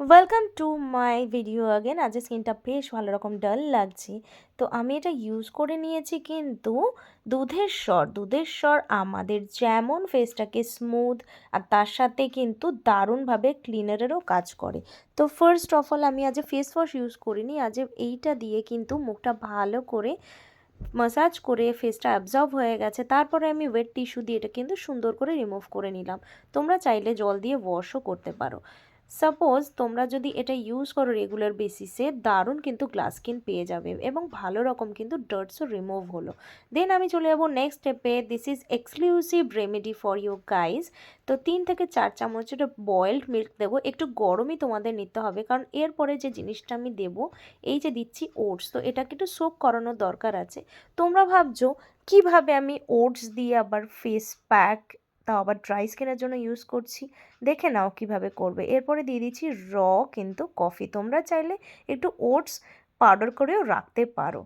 Welcome to my video again আজ স্কিনটা বেশ ভালো রকম ডাল লাগছে। তো আমি এটা ইউজ করে নিয়েছি কিন্তু দুধের স্বর দুধের স্বর আমাদের যেমন ফেসটাকে স্মুথ আর তার সাথে কিন্তু দারুণভাবে ক্লিনারেরও কাজ করে। তো ফার্স্ট অফ অল আমি আজ ফেস ওয়াশ ইউজ করিনি, আজ এইটা দিয়ে কিন্তু মুখটা ভালো করে মাসাজ করে ফেসটা অ্যাবজর্ব হয়ে গেছে। তারপরে আমি ওয়েট টিস্যু দিয়ে এটা কিন্তু সুন্দর করে রিমুভ করে নিলাম। তোমরা চাইলে জল দিয়ে ওয়াশও করতে পারো। সাপোজ তোমরা যদি এটা ইউজ করো রেগুলার বেসিসে দারুণ কিন্তু গ্লাস স্কিন পেয়ে যাবে এবং ভালো রকম কিন্তু ডার্টসও রিমুভ হলো। দেন আমি চলে যাব নেক্সট স্টেপে this is exclusive remedy for you guys তো তিন থেকে চার চামচ এটা বয়েলড মিল্ক দেবো। একটু গরমই তোমাদের নিতে হবে, কারণ এরপরে যে জিনিসটা আমি দেবো, এই যে দিচ্ছি ওটস তো এটাকে একটু সোক করানোর দরকার আছে। তোমরা ভাবছ, কীভাবে আমি ওটস দিয়ে আবার ফেস প্যাক তাও আবার ড্রাই স্কিনের জন্য ইউজ করছি। দেখে নাও কীভাবে করবে। এরপরে দিয়ে দিচ্ছি র কিন্তু কফি তোমরা চাইলে একটু ওটস পাউডার করেও রাখতে পারো।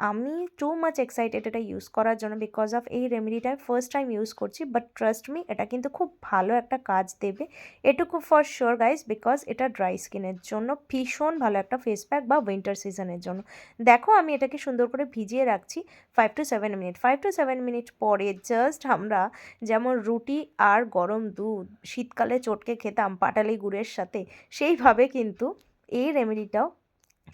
আমি টু মাচ এক্সাইটেড এটা ইউজ করার জন্য বিকজ অফ এই রেমেডিটা ফার্স্ট টাইম ইউজ করছি বাট ট্রাস্ট মি এটা কিন্তু খুব ভালো একটা কাজ দেবে। এটুকু ফর শিওর গাইস বিকজ এটা ড্রাই স্কিনের জন্য, ভীষণ ভালো একটা ফেস প্যাক বা উইন্টার সিজনের জন্য। দেখো, আমি এটাকে সুন্দর করে ভিজিয়ে রাখছি five to seven minute five to seven minute পরে জাস্ট আমরা যেমন রুটি আর গরম দুধ, শীতকালে চটকে খেতাম পাটালি গুড়ের সাথে, সেইভাবে কিন্তু এই রেমেডিটাও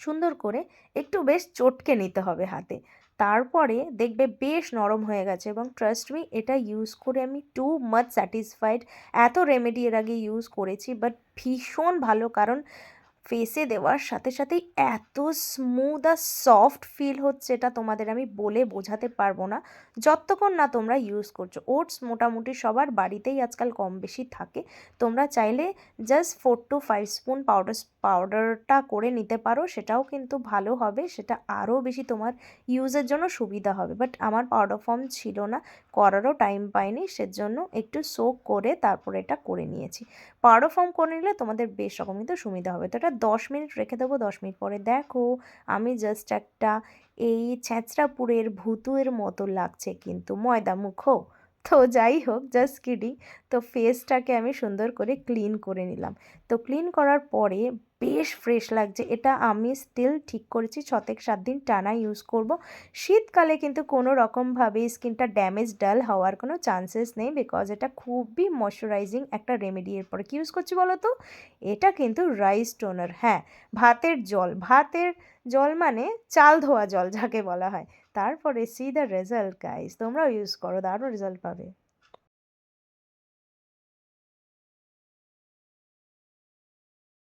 সুন্দর করে একটু বেশ চটকে নিতে হবে হাতে। তারপরে দেখবে বেশ নরম হয়ে গেছে এবং ট্রাস্ট মি এটা ইউজ করে আমি টু মাচ স্যাটিসফাইড এত রেমেডি এর আগে ইউজ করেছি বাট ভীষণ ভালো, কারণ ফেসে দেওয়ার সাথে সাথেই এত স্মুথ আর সফট ফিল হচ্ছে এটা তোমাদের আমি বলে বোঝাতে পারব না। যতক্ষণ না তোমরা ইউজ করছ ওটস মোটামুটি সবার বাড়িতেই আজকাল কম বেশি থাকে। তোমরা চাইলে just four to five spoon powder পাউডারটা করে নিতে পারো, সেটাও কিন্তু ভালো হবে, সেটা আরও বেশি তোমার ইউজের জন্য সুবিধা হবে। বাট আমার পাউডার ফর্ম ছিল না, করারও টাইম পাইনি, সেজন্য একটু সোক করে তারপরে এটা করে নিয়েছি। পাউডার ফর্ম করে নিলে তোমাদের বেশ রকম কিন্তু সুবিধা হবে। তো এটা দশ মিনিট রেখে দেবো, দশ মিনিট পরে দেখো আমি জাস্ট একটা এই ছ্যাঁচড়াপুরের ভুতুয়ের মতো লাগছে কিন্তু ময়দা মুখো। তো যাই হোক জাস্ট কিডিং তো ফেসটাকে আমি সুন্দর করে ক্লিন করে নিলাম। তো ক্লিন করার পরে বেশ ফ্রেশ লাগছে। এটা আমি স্টিল ঠিক করেছি ছ থেকে সাত দিন টানা ইউজ করব। শীতকালে কিন্তু কোনো রকমভাবে স্কিনটা ড্যামেজ ডাল হওয়ার কোনো চান্সেস নেই বিকজ এটা খুবই ময়শ্চারাইজিং একটা রেমেডি এরপরে কী ইউজ করছি বলো তো এটা কিন্তু রাইস টোনার হ্যাঁ ভাতের জল। ভাতের জল মানে চাল ধোয়া জল যাকে বলা হয়। তারপরে সি দ্য রেজাল্ট গাইস তোমরাও ইউজ করো দারুণ রেজাল্ট পাবে।